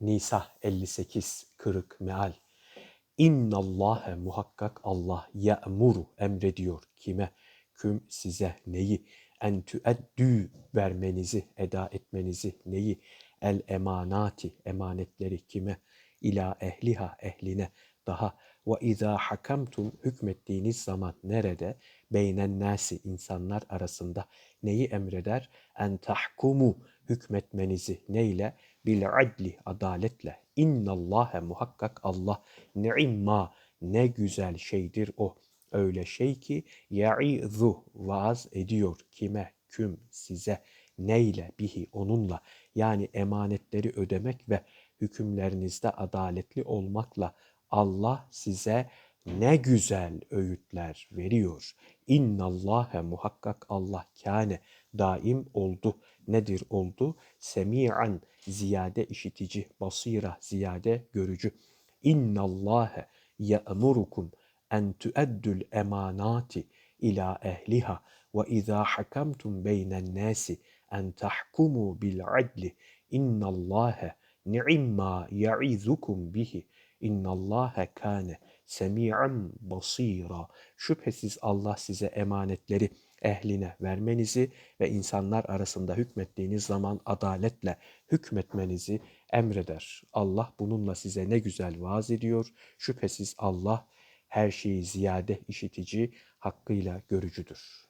Nisa 58 kırık meal. İnnallâhe muhakkak Allah ya'muru emrediyor kime? Küm size neyi? En tüeddü vermenizi, eda etmenizi neyi? El emanati emanetleri kime? İla ehliha ehline daha ve izâ hakamtum hükmettiğiniz zaman nerede? Beynen nasi insanlar arasında neyi emreder? En tahkumu hükmetmenizi neyle? Bil adli adaletle. İnnallâhe muhakkak Allah ni'imma ne güzel şeydir o. Öyle şey ki ya'izu vaaz ediyor kime? Küm size neyle bihi onunla yani emanetleri ödemek ve hükümlerinizde adaletli olmakla Allah size ne güzel öğütler veriyor. İnnallâhe muhakkak Allah kâne daim oldu. Nedir oldu? Semi'an ziyade işitici, basira ziyade görücü. İnnallâhe ye'murukum en tueddül emanati ila ehliha ve izâ hakamtum beynen nâsi en tahkumu bil adli. İnnallâhe ni'imma ya'izukum bihi. İnnallâhe kâne semi'an basira. Şüphesiz Allah size emanetleri ehline vermenizi ve insanlar arasında hükmettiğiniz zaman adaletle hükmetmenizi emreder. Allah bununla size ne güzel vaaz ediyor. Şüphesiz Allah her şeyi ziyade işitici, hakkıyla görücüdür.